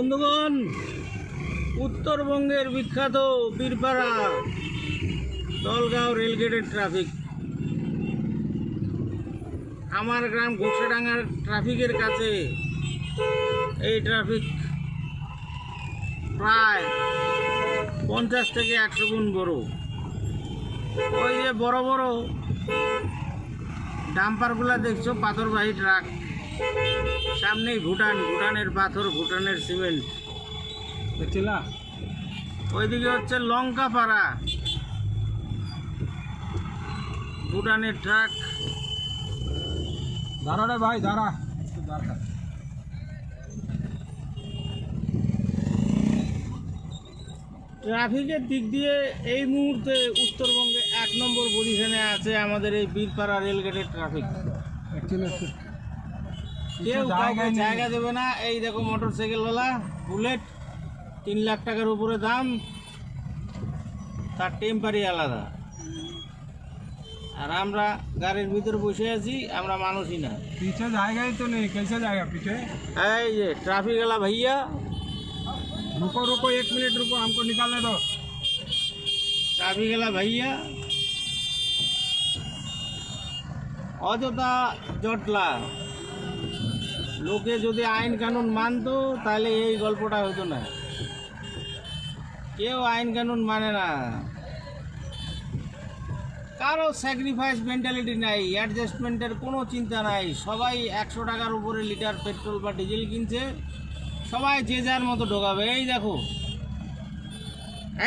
বন্ধুগণ, উত্তরবঙ্গের বিখ্যাত বীরপাড়া দলগাঁও রেলগেটের ট্রাফিক। আমার গ্রাম ঘোষাডাঙ্গার ট্রাফিকের কাছে এই ট্রাফিক প্রায় পঞ্চাশ থেকে একশো গুণ বড়। ওই যে বড় বড় ডাম্পারগুলা দেখছ, পাথরবাহী ট্রাক। সামনেই ভুটান ভুটানের পাথর ভুটানের সিমেন্ট। দেখছিলা ওইদিকে হচ্ছে লঙ্কা পাড়া ভুটানের ট্রাক দাঁড়া রে ভাই দাঁড়া। দাঁড়া ট্রাফিকের দিক দিয়ে এই মুহূর্তে উত্তরবঙ্গে এক নম্বর পজিশনে আছে আমাদের এই বীরপাড়া রেলগেটের ট্রাফিক। কেউ জায়গাই কাউকে নেই। জায়গা দেবে না এই দেখো মোটর সাইকেলওয়ালা বুলেট তিন লাখ টাকার উপরে দাম তার টেম্পারি আলাদা আর আমরা গাড়ির ভিতরে বসে আছি আমরা মানুষই না पीछे जाएगा ही तो नहीं कैसे जाएगा पीछे এই যে ট্রাফিক वाला भैया रुको रुको एक मिनट रुको हमको निकालने दो ট্রাফিক वाला भैया অযথা জটলা লোকে যদি আইন কানুন মানতো, তাহলে এই গল্পটা হতো না। কেউ আইন কানুন মানে না। কারও স্যাক্রিফাইস মেন্টালিটি নাই অ্যাডজাস্টমেন্টের কোনো চিন্তা নাই। সবাই একশো টাকার উপরে লিটার পেট্রোল বা ডিজেল কিনছে, সবাই যে যার মতো ঢোকাবে। এই দেখো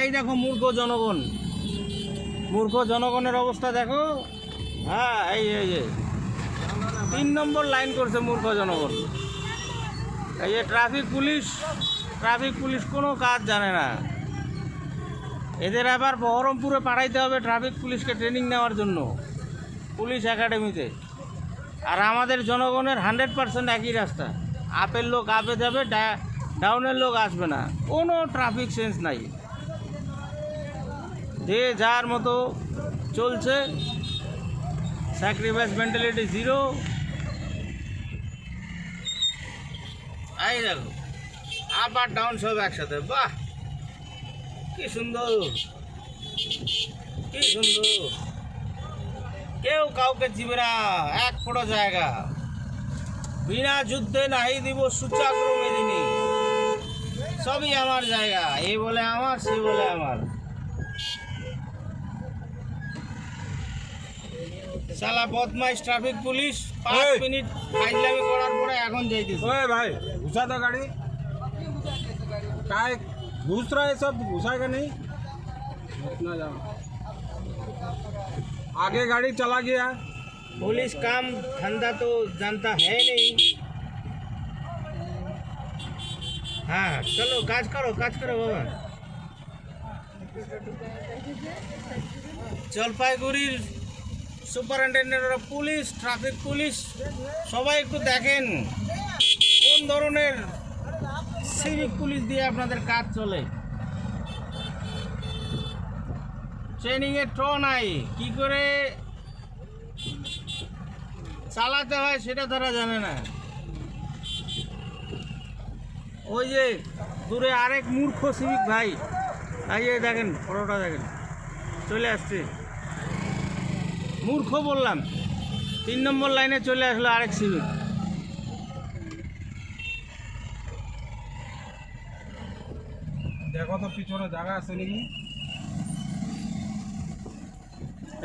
এই দেখো মূর্খ জনগণ। মূর্খ জনগণের অবস্থা দেখো। হ্যাঁ এই এই। তিন নম্বর লাইন করছে মূর্খ জনগণ। এই যে ট্রাফিক পুলিশ ট্রাফিক পুলিশ কোনো কাজ জানে না। এদের আবার বহরমপুরে পাঠাইতে হবে ট্রাফিক পুলিশকে ট্রেনিং নেওয়ার জন্য, পুলিশ একাডেমিতে। আর আমাদের জনগণের হান্ড্রেড পার্সেন্ট একই রাস্তা। আপের লোক আপে যাবে ডাউনের লোক আসবে না। কোনো ট্রাফিক সেন্স নাই। যে যার মতো চলছে স্যাক্রিফাইস মেন্টালিটি জিরো এই দেখো আপ আর ডাউন সব একসাথে বাহ! কি সুন্দর কি সুন্দর। কেউ কাউকে জিবে না এক ফোটো জায়গা। বিনা যুদ্ধে নাহি দিব সূচাক্রমে মেদিনী। সবই আমার জায়গা এ বলে আমার সে বলে আমার। সালা বদমাইশ ট্রাফিক পুলিশ পাঁচ মিনিট ফাইজলামি করার পরে এখন যাইতেছে। ভাই घुसा था गाड़ी काय घुस रहा है सब घुसाएगा नहीं इतना जाओ आगे गाड़ी चला गया पुलिस काम धंधा तो जानता है नहीं हाँ चलो काज करो काज करो बाबा জলপাইগুড়ির superintendent of police traffic police সবাই একটু দেখেন কোন ধরনের সিভিক পুলিশ দিয়ে আপনাদের কাজ চলে। ট্রেনিংয়ের ট্র নাই। কি করে চালাতে হয় সেটা তারা জানে না। ওই যে দূরে আরেক মূর্খ সিভিক ভাই। এই দেখেন, ফটোটা দেখেন। চলে আসছে। মূর্খ বললাম। তিন নম্বর লাইনে চলে আসলো আরেক সিভিক। দেখো তো পিছনে জায়গা আছে নাকি?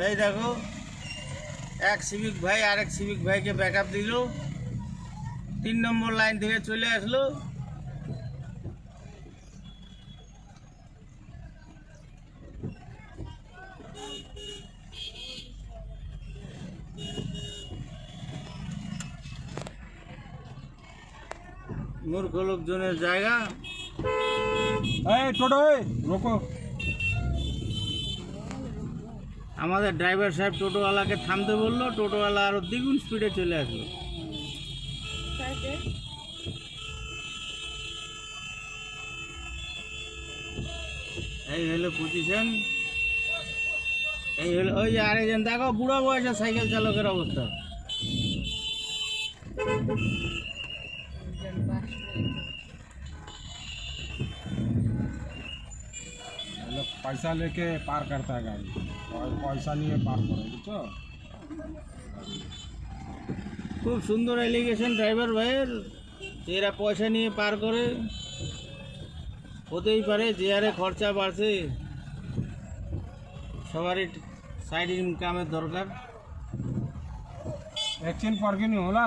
এই দেখো, এক সিভিক ভাই আরেক সিভিক ভাইকে ব্যাক আপ দিল। তিন নম্বর লাইন থেকে চলে আসলো। মূর্খ লোকজনের জায়গা। আমাদের ড্রাইভার সাহেব টোটোওয়ালাকে থামতে বলল, টোটোওয়ালা আরও দ্বিগুণ স্পিডে চলে আসলো। এই হলো পজিশন এই হলো ওই যে আরেকজন, দেখো, বুড়ো বয়সের সাইকেল চালকের অবস্থা। पैसा लेके पार करता है गाड़ी और पैसा नहीं है पार करो বুঝছো খুব সুন্দর এলিগেশন ড্রাইভার ভাইয়ের যে এরা পয়সা নিয়ে পার করে হতেই পারে যে হারে খরচা বাড়ছে সবারই সাইড ইনকামের দরকার एकछिन पर्खिनु होला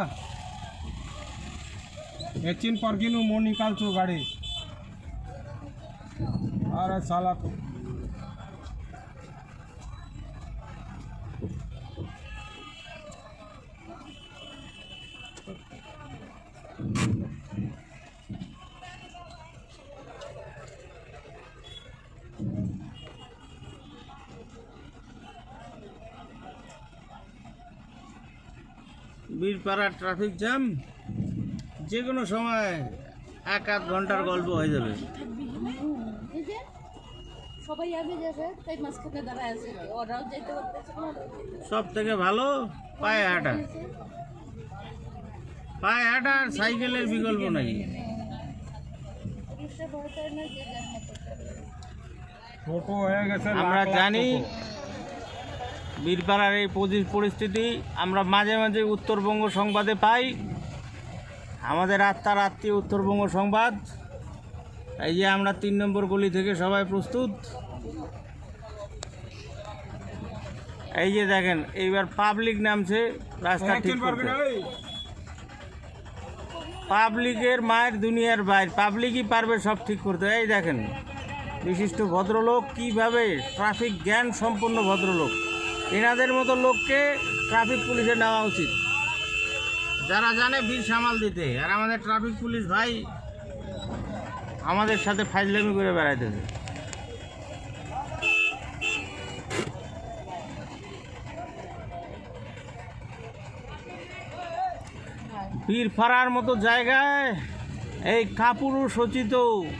एकछिन पर्खिनु म निकाल्छु गाडी अरे साला বীরপাড়ার ট্রাফিক জ্যাম যে কোনো সময় এক আধ ঘণ্টার গল্প হয়ে যাবে। সব থেকে ভালো পায়ে হাঁটা। পায়ে হাঁটা আর সাইকেলের বিকল্প নাই। হয়ে আমরা জানি। বীরপাড়ার এই পরি- পরিস্থিতি আমরা মাঝে মাঝে উত্তরবঙ্গ সংবাদে পাই। আমাদের আত্মার আত্মীয় উত্তরবঙ্গ সংবাদ। এই যে আমরা তিন নম্বর গলি থেকে সবাই প্রস্তুত। এই যে দেখেন এইবার পাবলিক নামছে রাস্তা ঠিক করতে। পাবলিকের মায়ের দুনিয়ার বাইর পাবলিকই পারবে সব ঠিক করতে। এই দেখেন বিশিষ্ট ভদ্রলোক কীভাবে ট্রাফিক জ্ঞান সম্পন্ন ভদ্রলোক। এনাদের মতো লোককে ট্রাফিক পুলিশে নেওয়া উচিত। যারা জানে বীর সামাল দিতে, আর আমাদের ট্রাফিক পুলিশ ভাই আমাদের সাথে ফাইজলামি করে বেড়াইতেছে। পীর ফাড়ার মতো জায়গায় এই কাপুরু সচিত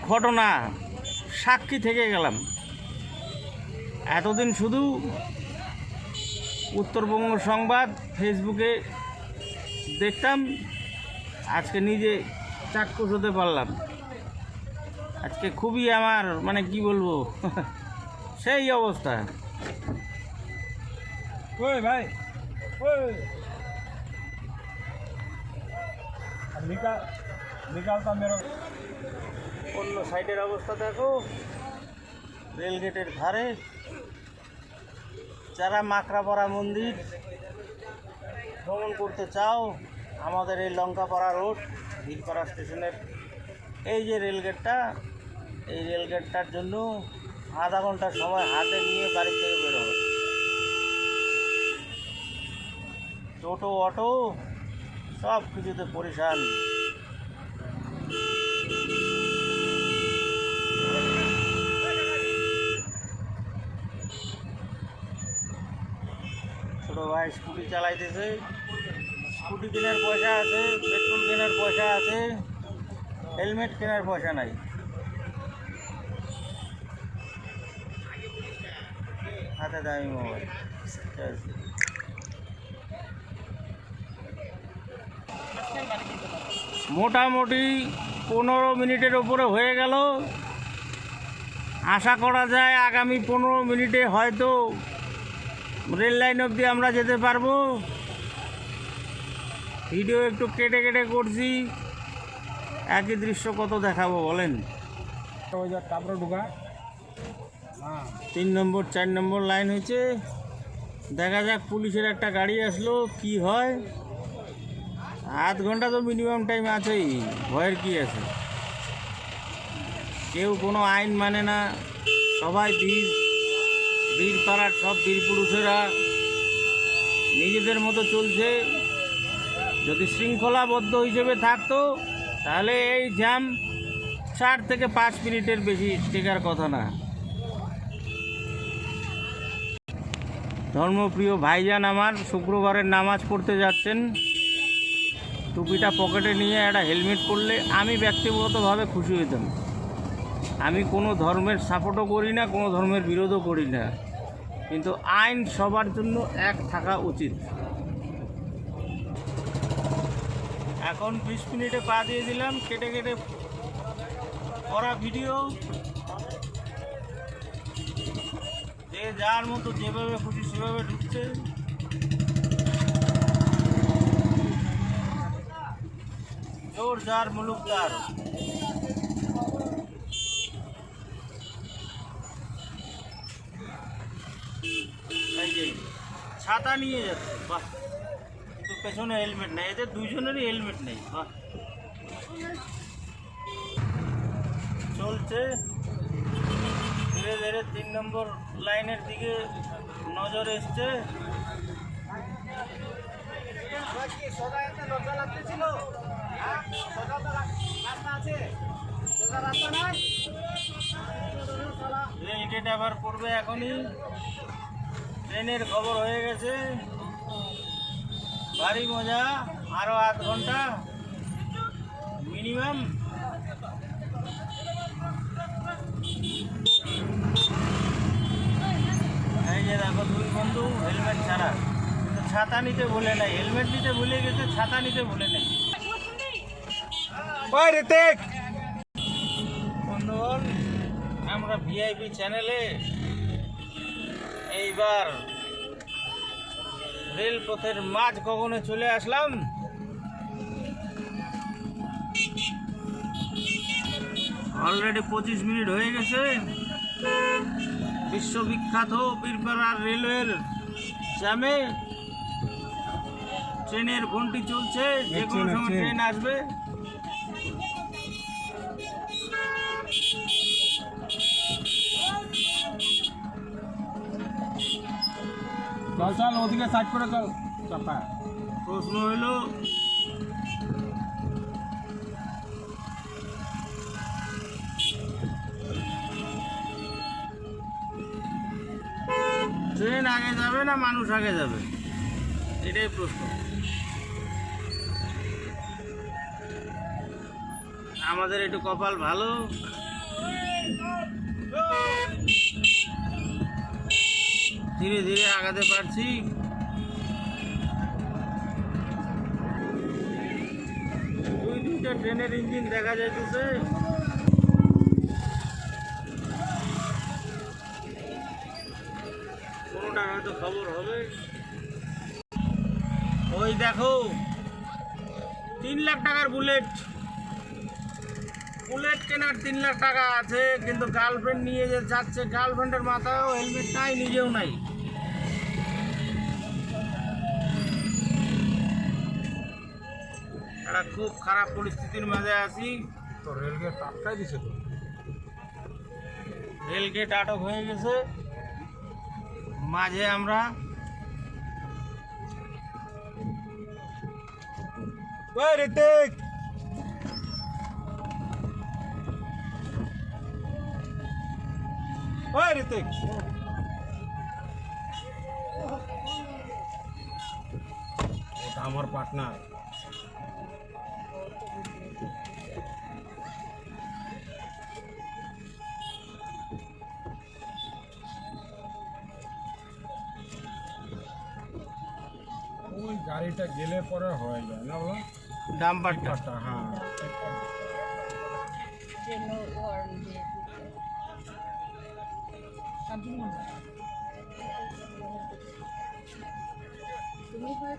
ঘটনা সাক্ষী থেকে গেলাম। এতদিন শুধু উত্তরবঙ্গ সংবাদ ফেসবুকে দেখতাম আজকে নিজে চাক্ষুষ হতে পারলাম। আজকে খুবই আমার মানে কি বলব সেই অবস্থা। ওই ভাই ওই। নিকাল মেরো। অন্য সাইডের অবস্থা দেখো রেলগেটের ধারে। যারা মাকড়াপাড়া মন্দির ভ্রমণ করতে চাও, আমাদের এই লঙ্কাপাড়া রোড, ভিলপাড়া স্টেশনের এই যে রেলগেটটা, এই রেলগেটটার জন্য আধা ঘণ্টা সময় হাতে নিয়ে বাড়ি থেকে বেরোবে টোটো, অটো সব কিছুতে পরিশান। ছোট ভাই স্কুটি চালাইতেছে। স্কুটি কেনার পয়সা আছে, পেট্রোল কেনার পয়সা আছে, হেলমেট কেনার পয়সা নাই। হাতে দামি মোবাইল। মোটামুটি পনেরো মিনিটের ওপরে হয়ে গেল। আশা করা যায় আগামী পনেরো মিনিটে হয়তো রেল লাইন অবধি আমরা যেতে পারব। ভিডিও একটু কেটে কেটে করছি। একই দৃশ্য কত দেখাবো বলেন? তিন নম্বর, চার নম্বর লাইন হয়েছে। দেখা যাক পুলিশের একটা গাড়ি আসলো, কি হয়? আধ ঘণ্টা তো মিনিমাম টাইম আছেই। ভয়ের কি আছে? কেউ কোনো আইন মানে না। সবাই বীর বীর পাড়ার সব বীর পুরুষেরা নিজেদের মতো চলছে। যদি শৃঙ্খলাবদ্ধ হিসেবে থাকতো, তাহলে এই জ্যাম চার থেকে পাঁচ মিনিটের বেশি টেকার কথা না। ধর্মপ্রিয় ভাইজান আমার, শুক্রবারের নামাজ পড়তে যাচ্ছেন। টুপিটা পকেটে নিয়ে একটা হেলমেট পরলে আমি ব্যক্তিগতভাবে খুশি হইতাম। আমি কোনো ধর্মের সাপোর্টও করি না, কোনো ধর্মের বিরোধও করি না। কিন্তু আইন সবার জন্য এক থাকা উচিত। এখন বিশ মিনিটে পা দিয়ে দিলাম, কেটে কেটে করা ভিডিও। যে যার মতো যেভাবে খুশি সেভাবে ঢুকছে। জোর যার মুলুক তার এই যে ছাতা নিয়ে যাচ্ছে বাহ কিন্তু পেছনে হেলমেট নেই এদের দুজনেরই হেলমেট নেই বাহ। চলছে। ধীরে ধীরে তিন নম্বর লাইনের দিকে নজর এসছে। রেলগেট আবার পড়বে এখনই। ট্রেনের খবর হয়ে গেছে। ভারী মজা আরও আধ ঘণ্টা মিনিমাম। এই যে দেখো দুই বন্ধু হেলমেট ছাড়া। কিন্তু ছাতা নিতে ভুলে নাই হেলমেট নিতে ভুলে গেছে ছাতা নিতে ভুলে নাই। বন্ধুগণ আমরা ভিআইপি চ্যানেলে এইবার রেলপথের মাঝ গগনে চলে আসলাম। অলরেডি পঁচিশ মিনিট হয়ে গেছে। বিশ্ববিখ্যাত বীরপাড়ার রেলওয়ের জ্যামে ট্রেনের ঘন্টি চলছে। যে কোনো সময় ট্রেন আসবে। চল চল ওদিকে সাইড করে চল। চাপা। প্রশ্ন হলো ট্রেন আগে যাবে না মানুষ আগে যাবে? এটাই প্রশ্ন। আমাদের একটু কপাল ভালো। ধীরে ধীরে আগাতে পারছি। দুই দুইটা ট্রেনের ইঞ্জিন দেখা যাইতেছে। কোনোটা হয়তো খবর হবে। ওই দেখো, তিন লাখ টাকার বুলেট। বুলেট কেনার তিন লাখ টাকা আছে, কিন্তু গার্লফ্রেন্ড নিয়ে যে যাচ্ছে, গার্লফ্রেন্ডের মাথায়ও হেলমেট নাই, নিজেও নাই। খুব খারাপ পরিস্থিতির মাঝে আছি। তো রেলগেট আটকাই দিছে তো? রেলগেট আটক হয়ে গেছে। মাঝে আমরা ঋতিক ওই ঋতিক আমার পার্টনার। ওই গাড়িটা গেলে পরে হয়ে যায় না বলো? ডাম্পারটা পাট্টা হ্যাঁ। ট্রেন ওয়ার্ন দিয়ে সামথিং তুমি করে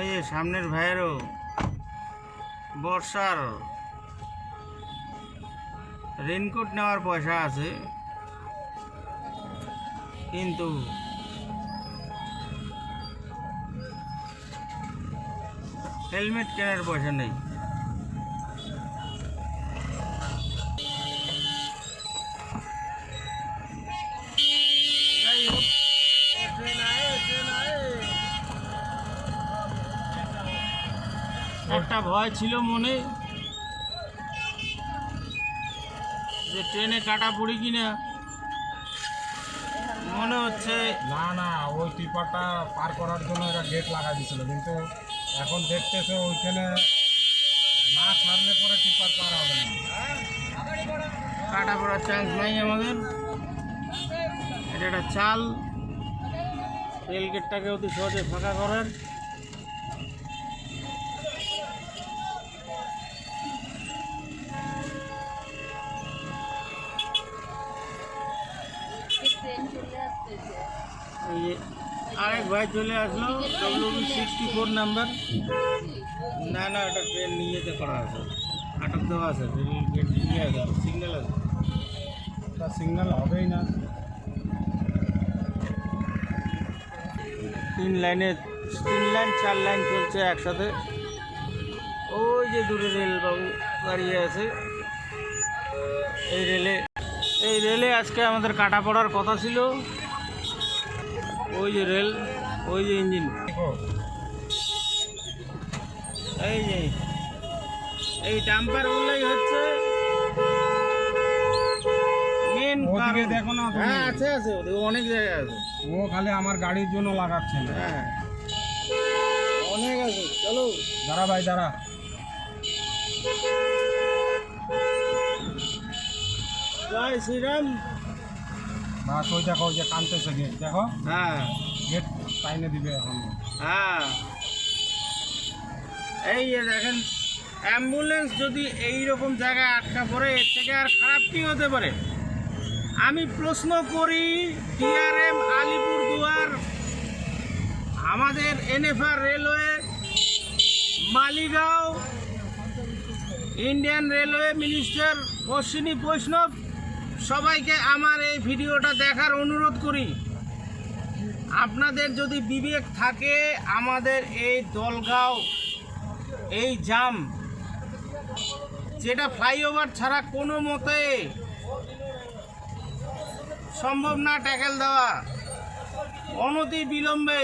এই যে সামনের ভাইয়েরও বর্ষার রেনকোট নেওয়ার পয়সা আছে। কিন্তু হেলমেট কেনার পয়সা নেই। ভয় ছিল মনে যে ট্রেনে কাটা পড়ি কিনা। মনে হচ্ছে না না ওই টিপারটা পার করার জন্য এরা গেট লাগা দিয়েছিল কিন্তু এখন দেখতেছে ওইখানে না ছাড়লে পরে টিপার পার হবে না। কাটা পড়ার চান্স নাই আমাদের। এটা একটা চাল। রেল গেটটাকে অতি সহজে ফাঁকা করার। ভাই চলে আসলো সিক্সটি ফোর নাম্বার না না, ওটা ট্রেন নিয়ে যেতে করা আছে। আটক দেওয়া আছে গেট নিয়ে আছে সিগন্যাল আছে। তা সিগন্যাল হবেই না। তিন লাইনে, তিন লাইন, চার লাইন চলছে একসাথে। ওই যে দূরে রেলবাবু দাঁড়িয়ে আছে। এই রেলে এই রেলে আজকে আমাদের কাটা পড়ার কথা ছিল। ওই যে রেল। ওই যে ইঞ্জিন। এই যে এই ডাম্পারগুলোই হচ্ছে মেন দেখো না হ্যাঁ আছে আছে অনেক জায়গায় আছে। ও খালি আমার গাড়ির জন্য লাগাচ্ছে না। হ্যাঁ। অনেক আছে চলো। দাঁড়া ভাই দাঁড়া। জয় শ্রীরাম। বাস ওই দেখো ওই যে কানতেছে গেট দেখো। হ্যাঁ। গেট টাইনে দিবে এখন। হ্যাঁ। এই যে দেখেন অ্যাম্বুলেন্স যদি এই রকম জায়গায় আটকা পড়ে, এর থেকে আর খারাপ কি হতে পারে? আমি প্রশ্ন করি ডিআরএম আলিপুরদুয়ার আমাদের NFR railway, Maligaon, Indian railway minister Ashwini Vaishnaw, সবাইকে আমার এই ভিডিওটা দেখার অনুরোধ করি। আপনাদের যদি বিবেক থাকে আমাদের এই দলগাঁও এই জাম যেটা ফ্লাইওভার ছাড়া কোনো মতে সম্ভব না ট্যাকেল দেওয়া অনতি বিলম্বে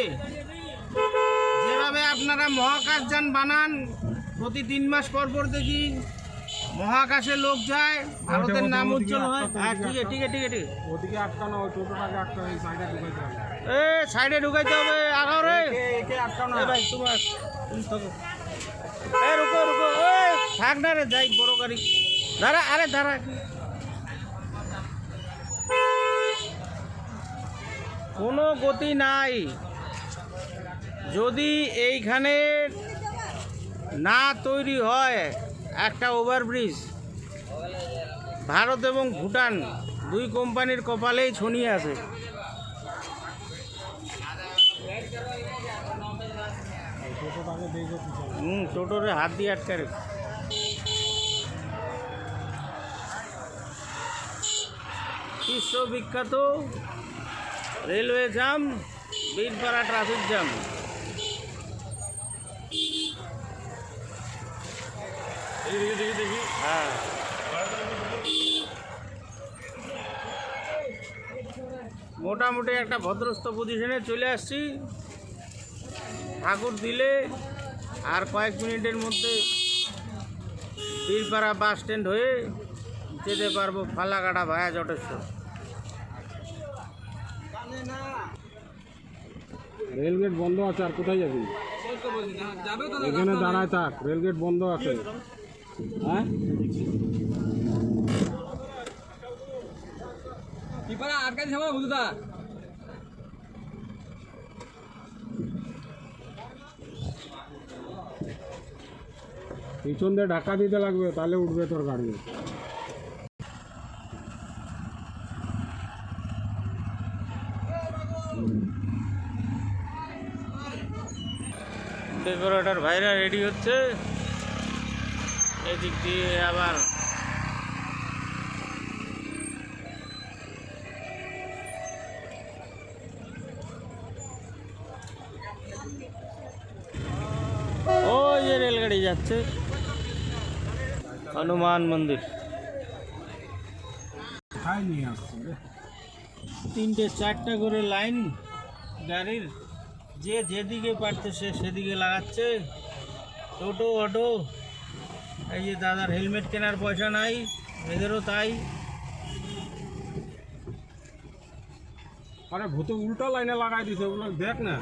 যেভাবে আপনারা মহাকাশযান বানান প্রতি তিন মাস পর পর দেখি মহাকাশে লোক যায় ভারতের নাম উজ্জ্বল হয়। হ্যাঁ ঠিক আছে ঠিক আছে ঠিক আছে। ওদিকে আটকানো আটকানো এই সাইডে ঢুকাইতে হবে এ সাইডে ঢুকাইতে হবে আগাও রে। ভাই তোমার তুমি থাকো। এ রুকো রুকো এ থাক না রে যাই বড় গাড়ি। দাঁড়া আরে দাঁড়া। কোনো গতি নাই। যদি এইখানে না তৈরি হয় একটা ওভারব্রিজ ভারত এবং ভুটান দুই কোম্পানির কপালেই ছনিয়ে আছে এই টোটোটাকে দেখো পিছনে হুম টোটোরে হাত দিয়ে আটকে রেখে। বিশ্ববিখ্যাত railway jam, Birpara traffic jam হ্যাঁ। মোটামুটি একটা ভদ্রস্থ পজিশনে চলে আসছি। ঠাকুর দিলে আর কয়েক মিনিটের মধ্যে বীরপাড়া বাস স্ট্যান্ড হয়ে যেতে পারব ফালাকাটা ভায়া জটেশ্বর। রেলগেট বন্ধ আছে আর কোথায় যাবি? এখানে দাঁড়ায় থাক রেলগেট বন্ধ আছে। হ্যাঁ? পিছন দিয়ে ঢাকা দিতে লাগবে, তাহলে উঠবে তোর গাড়ি। ডেকোরেটর ভাইরা রেডি হচ্ছে। এদিক দিয়ে আবার ওই যে রেলগাড়ি যাচ্ছে। হনুমান মন্দির। তিনটে চারটা করে লাইন গাড়ির। যে যেদিকে পারছে সে সেদিকে লাগাচ্ছে। টোটো অটো এই যে দাদার হেলমেট কেনার পয়সা নাই এদেরও তাই। আরে ভূত উল্টো লাইনে লাগাই দিছে ওগুলো দেখ না।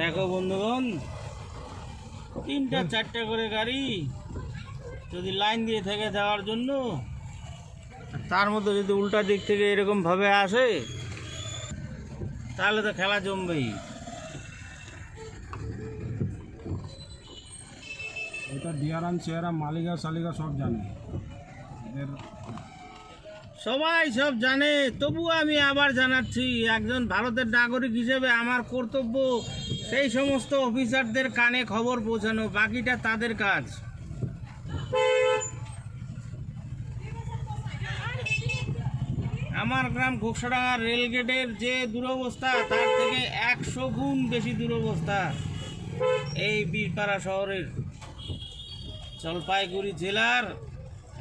দেখো বন্ধুগণ তিনটা চারটা করে গাড়ি যদি লাইন দিয়ে থেকে যাওয়ার জন্য তার মধ্যে যদি উল্টা দিক থেকে এরকম ভাবে আসে তাহলে তো খেলা জমবেই। এটা ডিয়ারাম চেয়ারাম মালিকা সালিকা সব জানে। সবাই সব জানে তবুও আমি আবার জানাচ্ছি একজন ভারতের নাগরিক হিসেবে আমার কর্তব্য সেই সমস্ত অফিসারদের কানে খবর পৌঁছানো, বাকিটা তাদের কাজ। আমার গ্রাম ঘোকসাডাঙ্গা রেলগেটের যে দুরবস্থা, তার থেকে একশো গুণ বেশি দুরবস্থা এই বীরপাড়া শহরের। জলপাইগুড়ি জেলার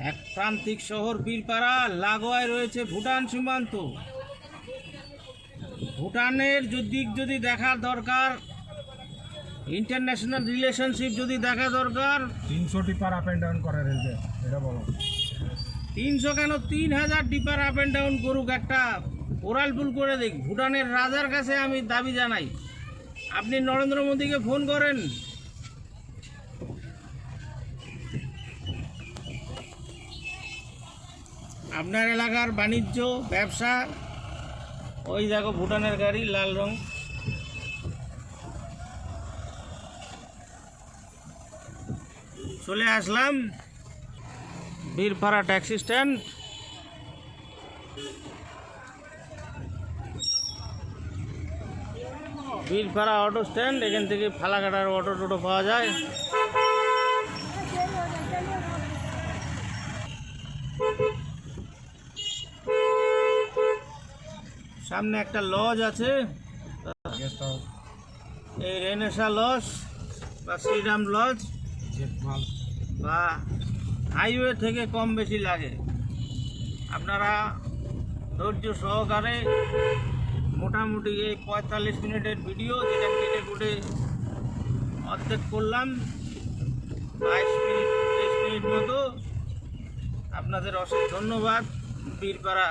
এক প্রান্তিক শহর বীরপাড়া, লাগোয়ায় রয়েছে ভুটান সীমান্ত। ভুটানের যদি যদি দেখার দরকার ইন্টারন্যাশনাল রিলেশনশিপ যদি দেখা দরকার তিনশো টিপার আপ অ্যান্ড ডাউন করে রেলওয়ে এটা বলো। তিনশো কেন? তিন হাজার ডিপার আপ অ্যান্ড ডাউন করুক একটা ওরাল পুল করে দিক। ভুটানের রাজার কাছে আমি দাবি জানাই। আপনি নরেন্দ্র মোদীকে ফোন করেন। আপনার এলাকার বাণিজ্য ব্যবসা ওই দেখো ভুটানের গাড়ি লাল রং। চলে আসলাম Birpara taxi stand. Birpara auto stand এখান থেকে ফালাকাটার অটো টোটো পাওয়া যায়। সামনে একটা লজ আছে। এই রেনেসা লজ বা শ্রীরাম লজ। বা হাইওয়ে থেকে কম বেশি লাগে। আপনারা ধৈর্য সহকারে মোটামুটি এই পঁয়তাল্লিশ মিনিটের ভিডিও যেটা কেটে কুটে অর্ধেক করলাম, বাইশ মিনিট, তেইশ মিনিট মতো। আপনাদের অশেষ ধন্যবাদ, বীরপাড়া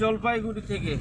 জলপাইগুড়ি থেকে।